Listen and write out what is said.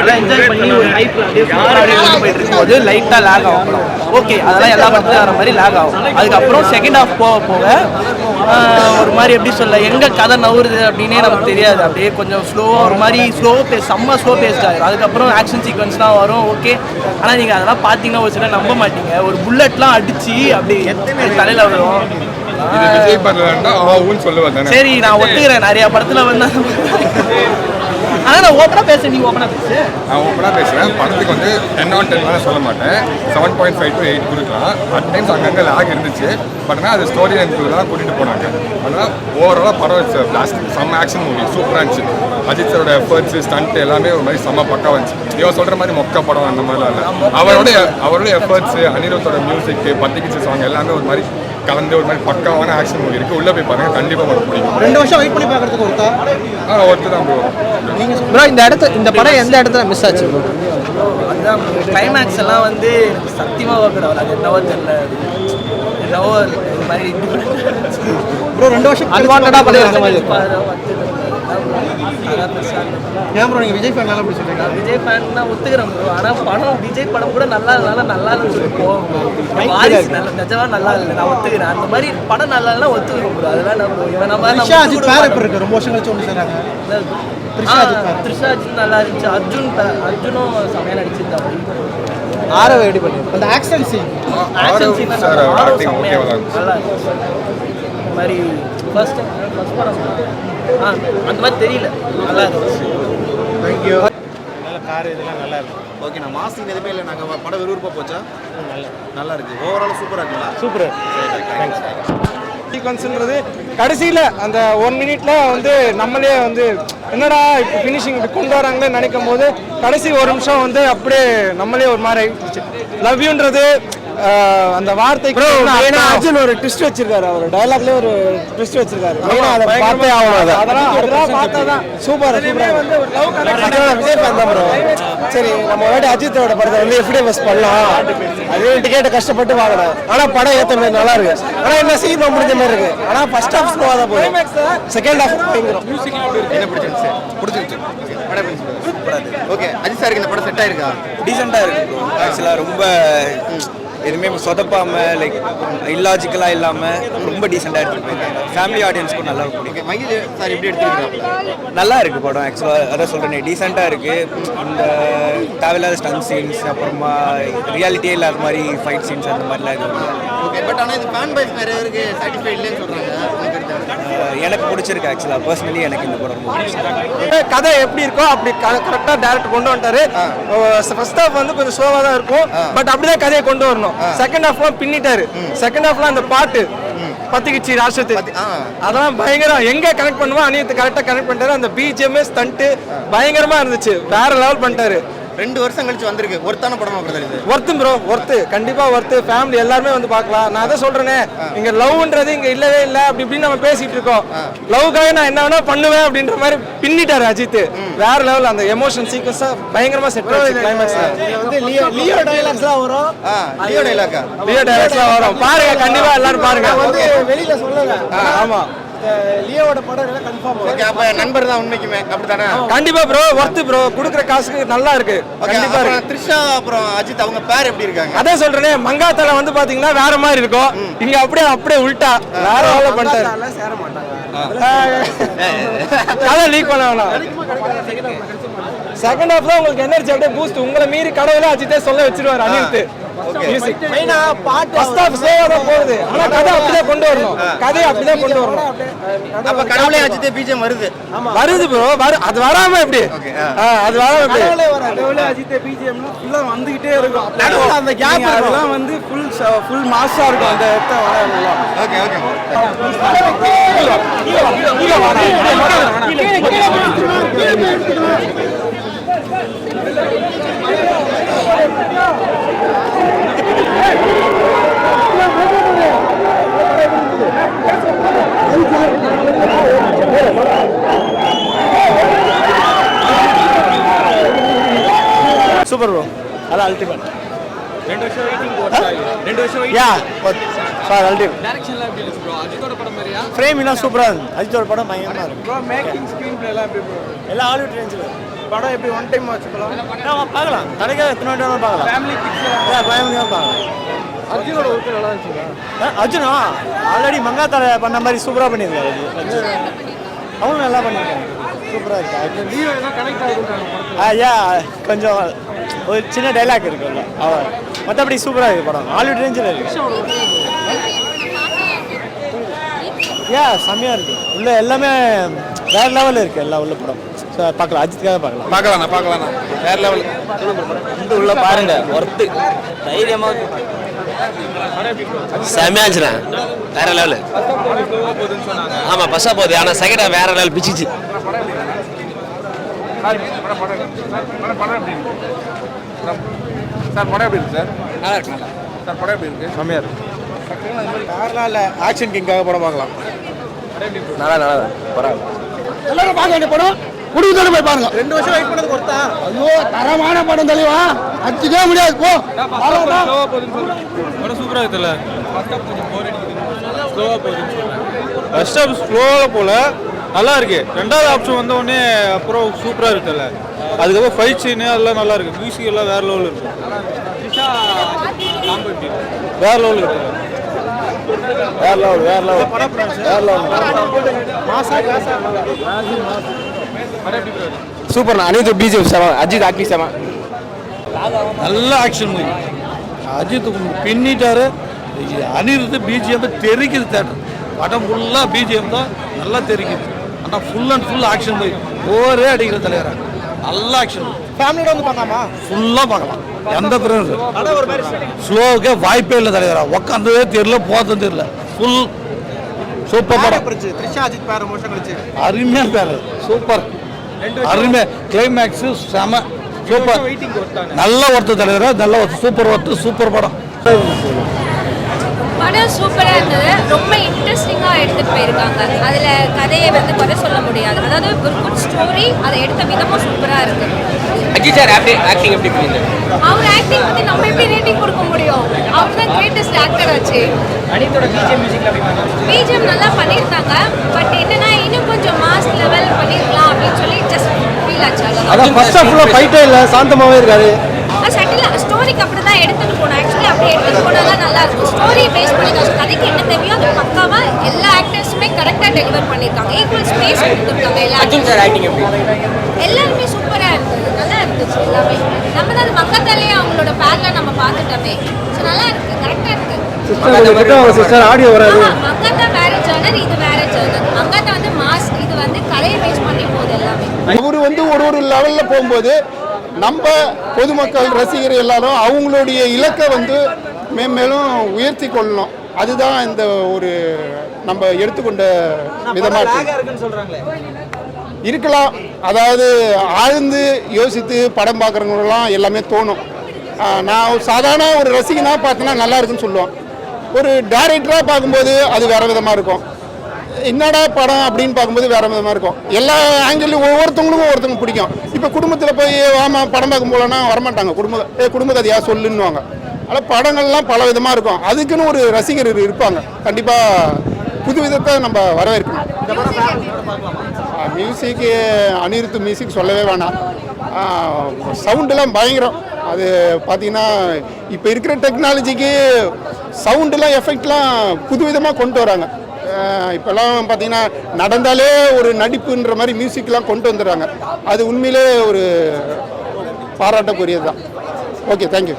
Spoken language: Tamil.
நல்லா என்ஜாய் பண்ணி ஒரு ஹைப் அப்படியே அப்படியே போயிட்டு இருக்கும்போது லைட்டாக லேக் ஆகும் ஓகே அதெல்லாம் எல்லா படத்துலையும் வர மாதிரி லேக் ஆகும். அதுக்கப்புறம் செகண்ட் ஹாஃப் போக போக ஒரு மாதிரி எப்படி சொல்ல எங்கே கதை நவுறுது அப்படின்னே நமக்கு தெரியாது. அப்படியே கொஞ்சம் ஸ்லோவாக ஒரு மாதிரி ஸ்லோ பேஸ் செம்ம ஸ்லோ பேஸ்ட் ஆகிடும் அதுக்கப்புறம் ஆக்ஷன் சீக்வன்ஸ்லாம் வரும் ஓகே ஆனால் நீங்கள் அதெல்லாம் பார்த்தீங்கன்னா ஒரு சிலர் நம்ப மாட்டீங்க. ஒரு புல்லட்லாம் அடிச்சு அப்படி எத்தனை தலையில் வரும் சரி நான் ஒத்துக்கிறேன். நிறைய படத்துல வந்து ஆனா நான் ஓப்பனா பேச நீ ஓப்பனா பேசு. நான் ஓப்பனாக பேசுகிறேன் படத்துக்கு வந்து டென் ஆன் டென் சொல்ல மாட்டேன். Seven point five to eight கொடுக்கலாம். அட் டைம்ஸ் அங்கங்கே லேக் இருந்துச்சு. பட் ஆனால் அது ஸ்டோரி லைன் தான் கூட்டிகிட்டு போனாங்க. அதனால் ஓவராலாக படம் லாஸ்ட் செம்ம ஆக்ஷன் மூவி சூப்பராக இருந்துச்சு. அஜித் சாரோட எஃபர்ட்ஸ் ஸ்டண்ட் எல்லாமே ஒரு மாதிரி செம்ம பக்கா வந்துச்சு. இவன் சொல்கிற மாதிரி மொக்க படம் அந்த மாதிரிலாம் இல்லை. அவரோட அவரோட எஃபர்ட்ஸ் அனிருத்தோட மியூசிக் பத்திக்கிச்சு சாங் எல்லாமே ஒரு மாதிரி கலந்து ஒரு மாதிரி பக்காவான ஆக்ஷன் மூவி இருக்குது உள்ளே போய் பாருங்கள் கண்டிப்பாக உங்களுக்கு பிடிக்கும் ரெண்டு வருஷம் வெயிட் பண்ணி பார்க்கறதுக்கு ஒருத்தா ஆ ஒருத்தர் தான் ப்ரோ ப்ரோ இந்த இடத்துல இந்த படம் எந்த இடத்துல மிஸ் ஆச்சு? ப்ரோ அதான் கிளைமேக்ஸ் எல்லாம் வந்து எனக்கு சத்தியமா ஒர்க் ஆகல. அது என்னவோ தெரியல. என்னவோ மாதிரி ப்ரோ ரெண்டு வருஷம் அன்வான்டா பண்ணிருக்க மாதிரி ஏன் ப்ரோ நீங்கள் விஜய் ஃபேன் அப்படி சொல்றீங்க? நான் விஜய் ஃபேன் தான் ஒத்துக்கிறேன் bro. ஆனா படம் விஜய் படம் கூட நல்லா இல்லைனால நல்லா இல்லைன்னு சொல்லி போவோம் வாரிசு நல்ல நிஜமா நல்லா இல்லை. நான் ஒத்துக்கிறேன். அந்த மாதிரி படம் நல்லா இல்லைனா ஒத்துக்கிறோம் bro. அதெல்லாம் நம்ம இவன் நம்ம அஜித் பேர். எப்படி இருக்கு? ரொம்ப வருஷம் கழிச்சு ஒன்று சேராங்க த்ரிஷா அஜித் பேர். த்ரிஷா அஜித் நல்லா இருந்துச்சு. அர்ஜுன் அர்ஜுனும் செமையா நடிச்சிருந்தாரு ஆரவ ரெடி பண்ணி. அந்த ஆக்ஷன் சீன் ஆக்ஷன் சீன். நல்லா இருந்துச்சு. இந்த மாதிரி ஃபர்ஸ்ட் ஃபர்ஸ்ட் படம் ஆ அந்த மாதிரி தெரியல. நல்லா இருந்துச்சு. தேங்க்யூ ஓகே நான் மாசிங் எதுவுமே இல்லை. நாங்கள் படம் விறுவிறுப்பாக போச்சா? நல்லா இருக்கு. ஓவரால் சூப்பராக இருக்குங்களா? சூப்பர் சீக்வன்ஸ்ன்றது கடைசியில் அந்த ஒன் மினிட்ல வந்து நம்மளே வந்து என்னடா இப்போ ஃபினிஷிங் இப்படி கொண்டு வராங்களே நினைக்கும் போது கடைசி ஒரு நிமிஷம் வந்து அப்படியே நம்மளே ஒரு மாதிரி ஆயிடுச்சு. லவ் யூன்றது அந்த வார்த்தைக்கு அர்ஜுன் ஒரு ட்விஸ்ட் வச்சிருக்காரு அவர். டயலாக்ல ஒரு ட்விஸ்ட் வச்சிருக்காரு. அதை பார்த்தே ஆகணும் அதை. அதெல்லாம் அதெல்லாம் பார்த்தா தான் சூப்பர் சூப்பர். வந்து ஒரு லவ் விஜய் சரி நம்ம வாட்டி அஜித்தோட படத்தை வந்து எப்படி பஸ் பண்ணலாம்? அதே டிக்கெட்டை கஷ்டப்பட்டு வாங்கணும் ஆனா படம் ஏத்த மாதிரி நல்லா இருக்கு. ஆனா என்ன சீக்கிரம் முடிஞ்ச மாதிரி இருக்கு. ஆனா ஃபர்ஸ்ட் ஹாஃப் ஸ்லோவா தான் போகும் செகண்ட் ஹாஃப் பயங்கரம். சூப்பராக ஓகே அஜித் சாருக்கு இந்த படம் செட் ஆயிருக்கா? டீசெண்டாக இருக்கு ரொம்ப எதுவுமே சொதப்பாம லைக் இல்லாஜிக்கலாக இல்லாமல் ரொம்ப டீசெண்டாக எடுத்துட்டு போயிருக்காங்க. ஃபேமிலி ஆடியன்ஸ்க்கும் நல்லா பிடிக்கும் மகிழ் சார் எப்படி எடுத்துருக்காங்க? நல்லா இருக்கு படம் ஆக்சுவலாக அதான் சொல்கிறேன் டீசெண்டாக இருக்கு. இந்த தேவையில்லாத ஸ்டன் சீன்ஸ் அப்புறமா ரியாலிட்டியே இல்லாத மாதிரி ஃபைட் சீன்ஸ் அந்த மாதிரிலாம் இது ஓகே பட் ஆனால் இது ஃபேன் பைஸ் நிறைய பேருக்கு சாட்டிஸ்ஃபை இல்லைன்னு சொல்கிறாங்க எனக்கு பிடிச்சிருக்கு ஆக்சுவலாக பர்சனலி எனக்கு இந்த படம் கதை எப்படி இருக்கோ அப்படி கரெக்டா டேரக்டர் கொண்டு வந்துட்டாரு. ஃபர்ஸ்ட் ஹாஃப் வந்து கொஞ்சம் ஸ்லோவா தான் இருக்கும். பட் அப்படிதான் கதையை கொண்டு வரணும். செகண்ட் ஹாஃப்லாம் பின்னிட்டாரு. செகண்ட் ஹாஃப்லாம் அந்த பாட்டு பத்திக்கிச்சு ராஷ்டிரத்து ஆ. அதெல்லாம் பயங்கரம் எங்க கனெக்ட் பண்ணுவோ அனியத்தை கரெக்டா கனெக்ட் பண்ணிட்டாரு. அந்த பிஜிஎம்ஏ ஸ்டண்ட் பயங்கரமா இருந்துச்சு. வேற லெவல் பண்ணிட்டாரு. ரெண்டு வருஷம் கழிச்சு வந்திருக்கு. ஒருத்தான படமா பிரதர் இது? ஒர்த்து ப்ரோ ஒர்த்து கண்டிப்பா ஒர்த்து ஃபேமிலி எல்லாருமே வந்து பார்க்கலாம். நான் அதான் சொல்றேனே. இங்க லவ்ன்றது இங்க இல்லவே இல்ல அப்படி இப்படின்னு நம்ம பேசிட்டு இருக்கோம். லவ்க்காக நான் என்ன வேணா பண்ணுவேன் அப்படின்ற மாதிரி பின்னிட்டாரு அஜித். வேற லெவல் அந்த எமோஷன் சீக்வன்ஸா பயங்கரமா செட் ஆச்சு கிளைமேக்ஸ்ல வந்து லியோ லியோ டைலாக்ஸ்லாம் வரும். லியோ டைலாக்கா லியோ டைரக்ட்லாம் வரும். பாருங்க கண்டிப்பா எல்லாரும் பாருங்க. வந்து வெளியில சொல்லல. ஆமா. லியோவோட படம் எல்லாம் கன்ஃபார்ம் ஓகே அப்போ நண்பர் தான் உண்மைக்குமே. அப்படித்தானே? கண்டிப்பா ப்ரோ ஒர்த்து ப்ரோ குடுக்குற காசுக்கு நல்லா இருக்கு. கண்டிப்பா இருக்கு. த்ரிஷா அப்புறம் அஜித் அவங்க பேர் எப்படி இருக்காங்க? அதான் சொல்றேனே மங்காத்தால வந்து பாத்தீங்கன்னா வேற மாதிரி இருக்கும். இங்க அப்படியே அப்படியே உல்டா வேற வேலை பண்ணிட்டாரு. சேர மாட்டாங்க. கதை லீக் பண்ண வேணாம். செகண்ட் ஹாஃப் தான் உங்களுக்கு எனர்ஜி அப்படியே பூஸ்ட் உங்களை மீறி கடவுளே அஜித்தே சொல்ல வச்சிருவாரு அனிருத். மெயினா பாட்டு ஃபர்ஸ்ட் போகுது ஆனா கதை அப்படியே கொண்டு வரணும் கதையை அப்படியே கொண்டு வரணும் அப்ப கடவுளே பிஜிஎம் வருது வருது ப்ரோ வரு அது வராம எப்படி அது வராம எப்படி கடவுளே அஜித் பிஜிஎம்ல ஃபுல்லா வந்துகிட்டே இருக்கும் நடுவுல அந்த கேப் அதெல்லாம் வந்து ஃபுல் ஃபுல் மாஸா இருக்கும் அந்த இடத்த வர ஓகே ஓகே சூப்பர் ப்ரோ அதான் அல்டிமேட் ரெண்டு வருஷம் வெயிட்டிங் போட்டா ரெண்டு வருஷம் யா சார் அல்டிமேட் ஃப்ரேம் இன்னும் சூப்பராக இருக்கு அஜித்தோட படம் பயங்கரமாக இருக்கு ப்ரோ மேக்கிங் ஸ்க்ரீன் பிளே எல்லாம் எப்படி ப்ரோ எல்லாம் ஹாலிவுட் ரேஞ்சில் படம் எப்படி ஒன் டைம் வச்சுக்கலாம் பார்க்கலாம். கிடைக்காத எத்தனை வாட்டி வேணாலும் பார்க்கலாம். ஃபேமிலி ஃபேமிலியாக பார்க்கலாம். அர்ஜுனோட ஒர்க்கு நல்லா இருந்துச்சுங்களா அர்ஜுனா? ஆல்ரெடி மங்காத்தால பண்ண மாதிரி சூப்பராக பண்ணியிருக்காரு. அர்ஜுன் அவனும் நல்லா பண்ணியிருக்காங்க. சூப்பராக இருக்கு. ஐயா கொஞ்சம் ஒரு சின்ன டைலாக் இருக்குல்ல அவன் மற்றபடி சூப்பராக இருக்கு படம். ஹாலிவுட் ரேஞ்சில் இருக்கு. ஏ செம்மையாக இருக்கு. உள்ள எல்லாமே வேற லெவலில் இருக்கு எல்லாம் உள்ள படம். பார்க்கலாம். அஜித்துக்காக பார்க்கலாம். பார்க்கலாண்ணா பார்க்கலாண்ணா வேற லெவல் வந்து உள்ள பாருங்க ஒர்த்து தைரியமாக செம்மையா இருந்துச்சுண்ணா. வேற லெவலு ஆமா பஸ்ஸா போகுது. ஆனா செகண்ட் வேற லெவல் பிச்சிச்சு. சார் படம் எப்படி இருக்கு சார் நல்லா இருக்கு. சார் படம் எப்படி இருக்கு செம்மையா இருக்கு. வேறலாம் இல்லை ஆக்ஷன் கிங்காக படம் பார்க்கலாம். நல்லா நல்லா பரவாயில்ல. எல்லாரும் பார்க்க வேண்டிய படம்? குடும்பத்தோட போய் பாருங்க. ரெண்டு வருஷம் வெயிட் பண்ணது கொடுத்தா? ஐயோ தரமான படம் தெளிவா அடிச்சுக்கவே முடியாது. போ. படம் சூப்பராக இருக்குல்ல ஃபர்ஸ்ட் ஹாஃப் ஸ்லோவாக போல நல்லா இருக்கு. ரெண்டாவது ஆப்ஷன் வந்த உடனே அப்புறம் சூப்பராக இருக்குல்ல அதுக்கப்புறம் ஃபைட் சீனு அதெல்லாம் நல்லா இருக்கு. மியூசிக் எல்லாம் வேற லெவலில் இருக்கு. வேற லெவலில் இருக்கு வேற லெவல் வேற லெவல் வேற level super Anirudh BGM seven Ajith ஆக்டி seven நல்ல ஆக்ஷன் மூவி அஜித் பின்னிட்டாரு. அனிருத் பிஜிஎம் தெரிக்குது தேட்டர் படம் ஃபுல்லாக பிஜிஎம் தான் நல்லா தெரிக்குது. ஆனால் full and full action movie ஒரே அடிக்கிற தலைவரா. நல்ல ஆக்ஷன் ஃபேமிலியோட வந்து பார்க்கலாமா? ஃபுல்லாக பார்க்கலாம். எந்த பிரச்சனை ஸ்லோவுக்கே வாய்ப்பே இல்லை தலைவரா. உக்காந்ததே தெரியல போதும் தெரியல. ஃபுல் சூப்பர் படம். அருமையான பேர். சூப்பர். அருமை. கிளைமேக்ஸ் செம சூப்பர் நல்ல ஒருத்தர் தலைவரா. நல்ல ஒருத்தர் சூப்பர் ஒருத்தர் சூப்பர் படம். படம் சூப்பராக இருந்தது. ரொம்ப இன்ட்ரெஸ்டிங்காக எடுத்துகிட்டு போயிருக்காங்க. அதில் கதையை வந்து குறை சொல்ல முடியாது. அதாவது ஒரு குட் ஸ்டோரி அதை எடுத்த விதமும் சூப்பராக இருக்குது அஜித் சார் ஆக்டிங் எப்படி பண்ணியிருந்தாரு அவர் ஆக்டிங் பற்றி நம்ம எப்படி ரேட்டிங் கொடுக்க முடியும்? அவர் தான் கிரேட்டஸ்ட் ஆக்டர் ஆச்சு. பிஜிஎம் நல்லா பண்ணியிருந்தாங்க. பட் என்னன்னா இன்னும் கொஞ்சம் மாஸ் லெவல் பண்ணியிருக்கலாம் அப்படின்னு சொல்லி ஜஸ்ட் ஃபீல் ஆச்சு அவ்வளவுதான். அதான் ஃபர்ஸ்ட் ஹாஃப்ல ஃபைட்டே இல்லை சாந்தமாவே இருக்காரு. அது சட்டில் ஸ்டோரிக்கு அப்படி தான் எடுத்துட்டு போகணும் ஆக்சுவலி அப்படி எடுத்துட்டு தான் நல்லா இருக்கும். ஸ்டோரி பேஸ் பண்ணி தான் கதைக்கு என்ன தேவையோ அது எல்லா ஆக்டர்ஸுமே கரெக்டாக டெலிவர் பண்ணியிருக்காங்க. ஈக்குவல் ஸ்பேஸ் கொடுத்துருக்காங்க எல்லா சார் ஆக்டிங் எப்படி? எல்லாருமே சூப்பராக இருந்தது. நல்லா இருந்துச்சு எல்லாமே. நம்ம தான் அது மங்கத்தாலே அவங்களோட பேரில் நம்ம பார்த்துட்டோமே. ஸோ நல்லா இருக்கு. கரெக்டாக இருக்கு. சிஸ்டர் ஆடியோ வராது. ஆமா, மங்காத்தா வேற ஜேர்னர் இது வேற ஜேர்னர் மங்காத்தா வந்து மாஸ் இது வந்து கதையை பேஸ் பண்ணி போகுது எல்லாமே அவர் வந்து ஒரு ஒரு லெவல்ல போகும்போது நம்ம பொதுமக்கள் ரசிகர் எல்லாரும் அவங்களுடைய இலக்கை வந்து மேம்மேலும் உயர்த்தி கொள்ளணும். அதுதான் இந்த ஒரு நம்ம எடுத்துக்கொண்ட விதமாக இருக்கலாம். அதாவது ஆழ்ந்து யோசித்து படம் பார்க்குறவங்களாம் எல்லாமே தோணும். நான் ஒரு சாதாரண ஒரு ரசிகனாக பார்த்தேன்னா நல்லா இருக்குன்னு சொல்லுவோம். ஒரு டேரக்டராக பார்க்கும்போது அது வேற விதமாக இருக்கும். என்னடா படம் அப்படின்னு பார்க்கும்போது வேற விதமாக இருக்கும். எல்லா ஆங்கிள்லையும் ஒவ்வொருத்தவங்களுக்கும் ஒவ்வொருத்தவங்க பிடிக்கும். இப்போ குடும்பத்தில் போய் ஆமாம் படம் பார்க்க போகலன்னா வரமாட்டாங்க. குடும்ப ஏ குடும்ப கதையாக சொல்லுன்னுவாங்க. ஆனால் படங்கள்லாம் பல விதமாக இருக்கும். அதுக்குன்னு ஒரு ரசிகர் இருப்பாங்க. கண்டிப்பாக புது விதத்தை நம்ம வரவேற்கணும். மியூசிக்கு அனிருத்து மியூசிக் சொல்லவே வேணாம். சவுண்டெல்லாம் பயங்கரம். அது பார்த்தீங்கன்னா இப்போ இருக்கிற டெக்னாலஜிக்கு சவுண்டெல்லாம் எஃபெக்ட்லாம் புதுவிதமாக கொண்டு வராங்க. இப்போல்லாம் பார்த்தீங்கன்னா நடந்தாலே ஒரு நடிப்புன்ற மாதிரி மியூசிக்லாம் கொண்டு வந்துடுறாங்க. அது உண்மையிலே ஒரு பாராட்டக்கூடியது தான் ஓகே தேங்க்யூ